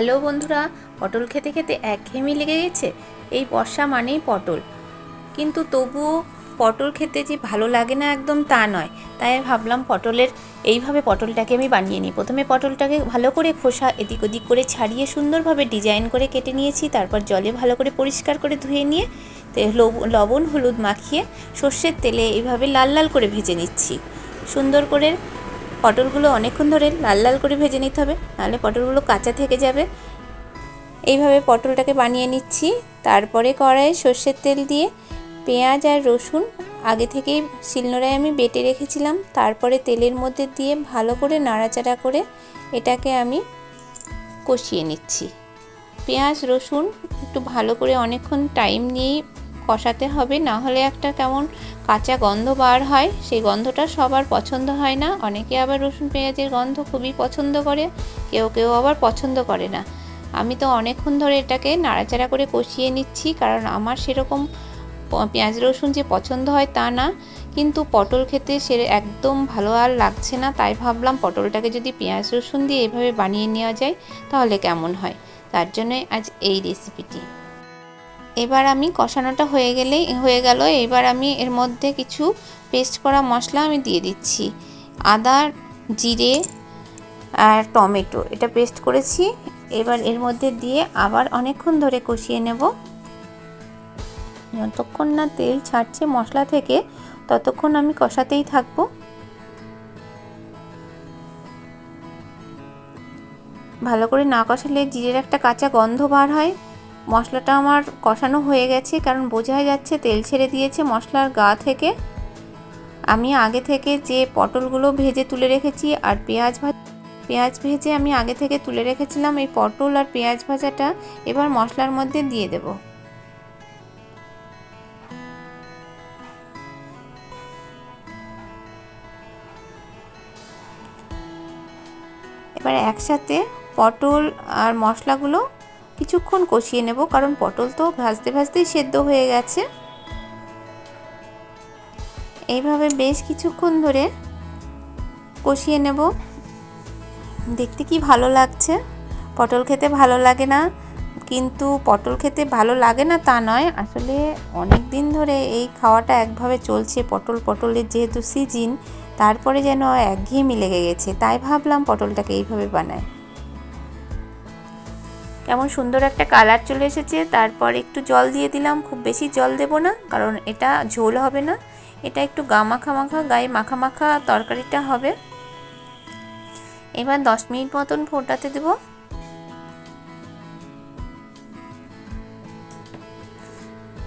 Hello বন্ধুরা, পটল খেতে খেতে একঘেয়েমি লেগে গেছে? এই বর্ষা মানেই পটল। কিন্তু তবুও পটল খেতে যে ভালো লাগে না একদম তা নয়। তাই ভাবলাম পটলের, এইভাবে পটলটাকে আমি বানিয়ে নিই। প্রথমে পটলটাকে ভালো করে খোসা এদিক ওদিক করে ছাড়িয়ে সুন্দরভাবে ডিজাইন করে কেটে নিয়েছি। তারপর জলে ভালো করে পরিষ্কার করে ধুয়ে নিয়ে লবণ, হলুদ মাখিয়ে সর্ষের তেলে এইভাবে লাল লাল করে ভেজে নিচ্ছি। সুন্দর করে পটলগুলো অনেকক্ষণ ধরে লাল লাল করে ভেজে নিতে হবে, নাহলে পটলগুলো কাঁচা থেকে যাবে। এইভাবে পটলটাকে বানিয়ে নিচ্ছি। তারপরে কড়াইয়ে সর্ষের তেল দিয়ে পেঁয়াজ আর রসুন আগে থেকেই শিলনোড়ায় আমি বেটে রেখেছিলাম। তারপরে তেলের মধ্যে দিয়ে ভালো করে নাড়াচাড়া করে এটাকে আমি কষিয়ে নিচ্ছি। পেঁয়াজ, রসুন একটু ভালো করে অনেকক্ষণ টাইম নিয়েই কষাতে হবে, না হলে একটা কেমন কাঁচা গন্ধ বার হয়, সেই গন্ধটা সবার পছন্দ হয় না। অনেকে আবার রসুন পেঁয়াজের গন্ধ খুবই পছন্দ করে, কেউ কেউ আবার পছন্দ করে না। আমি তো অনেকক্ষণ ধরে এটাকে নাড়াচাড়া করে কষিয়ে নিচ্ছি, কারণ আমার সেরকম পেঁয়াজ রসুন যে পছন্দ হয় তা না। কিন্তু পটল খেতে সে একদম ভালো আর লাগছে না, তাই ভাবলাম পটলটাকে যদি পেঁয়াজ রসুন দিয়ে এভাবে বানিয়ে নেওয়া যায়, তাহলে কেমন হয়? তার জন্যই আজ এই রেসিপিটি এবার আমি কষানোটা হয়ে গেলেই, হয়ে গেল। এবার আমি এর মধ্যে কিছু পেস্ট করা মশলা আমি দিয়ে দিচ্ছি। আদা, জিরে আর টমেটো, এটা পেস্ট করেছি। এবার এর মধ্যে দিয়ে আবার অনেকক্ষণ ধরে কষিয়ে নেব। যতক্ষণ না তেল ছাড়ছে মশলা থেকে, ততক্ষণ আমি কষাতেই থাকব। ভালো করে না কষালে জিরের একটা কাঁচা গন্ধ বার হয়। মশলাটা আমার কষানো হয়ে গেছে, কারণ বোঝাই যাচ্ছে তেল ছেড়ে দিয়েছে মশলার গা থেকে। আমি আগে থেকে যে পটলগুলো ভেজে তুলে রেখেছি আর পেঁয়াজ ভাজা, পেঁয়াজ ভেজে আমি আগে থেকে তুলে রেখেছিলাম এই পটল আর পেঁয়াজ ভাজাটা, এবার মশলার মধ্যে দিয়ে দেব। এবার একসাথে পটল আর মশলাগুলো কিছুক্ষণ কষিয়ে নেব, কারণ পটল তো ভাজতে ভাজতেই সেদ্ধ হয়ে গেছে। এইভাবে বেশ কিছুক্ষণ ধরে কষিয়ে নেব। দেখতে কি ভালো লাগছে? পটল খেতে ভালো লাগে না, কিন্তু পটল খেতে ভালো লাগে না তা নয়। আসলে অনেক দিন ধরে এই খাওয়াটা একভাবে চলছে, পটল পটলের যেহেতু সিজিন, তারপরে যেন একঘেয়েমি লেগে গেছে, তাই ভাবলাম পটলটাকে এইভাবে বানায় কেমন সুন্দর একটা কালার চলে এসেছে। তারপর একটু জল দিয়ে দিলাম, খুব বেশি জল দেব না, কারণ এটা ঝোল হবে না। এটা একটু গা মাখা মাখা, গায়ে মাখা মাখা তরকারিটা হবে। এবার দশ মিনিট মতন ফোটাতে দেব।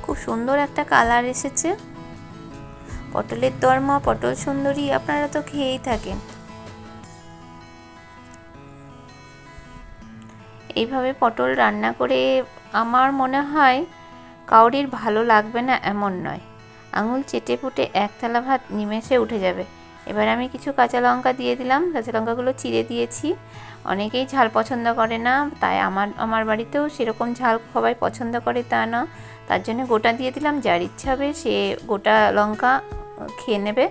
খুব সুন্দর একটা কালার এসেছে। পটলের দরমা, পটল সুন্দরী, আপনারা তো খেয়েই থাকেন। এইভাবে পটল রান্না করে আমার মনে হয় কাউরির ভালো লাগবে না এমন নয়। আঙুল চেটে ফুটে এক থালা ভাত নিমেষে উঠে যাবে। এবার আমি কিছু কাঁচা লঙ্কা দিয়ে দিলাম। কাঁচা লঙ্কাগুলো চিড়ে দিয়েছি। অনেকেই ঝাল পছন্দ করে না, তাই আমার আমার বাড়িতেও সেরকম ঝাল সবাই পছন্দ করে তা না। তার জন্য গোটা দিয়ে দিলাম। যার ইচ্ছা হবে সে গোটা লঙ্কা খেয়ে নেবে।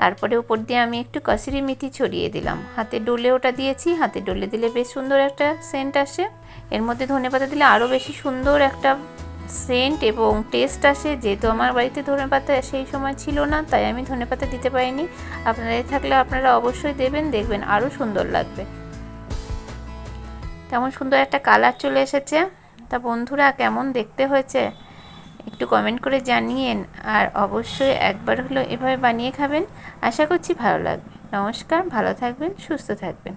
তারপরে উপর দিয়ে আমি একটু কসুরি মেথি ছড়িয়ে দিলাম। হাতে ডলে ওটা দিয়েছি, হাতে ডলে দিলে বেশ সুন্দর একটা সেন্ট আসে। এর মধ্যে ধনেপাতা দিলে আরও বেশি সুন্দর একটা সেন্ট এবং টেস্ট আসে। যেহেতু আমার বাড়িতে ধনেপাতা সেই সময় ছিল না, তাই আমি ধনেপাতা দিতে পারিনি। আপনাদের থাকলে আপনারা অবশ্যই দেবেন, দেখবেন আরও সুন্দর লাগবে। কেমন সুন্দর একটা কালার চলে এসেছে। তা বন্ধুরা, কেমন দেখতে হয়েছে? একটু কমেন্ট করে জানিয়েন। আর অবশ্যই একবার হলো এভাবে বানিয়ে খাবেন। আশা করছি ভালো লাগবে। নমস্কার, ভালো থাকবেন, সুস্থ থাকবেন।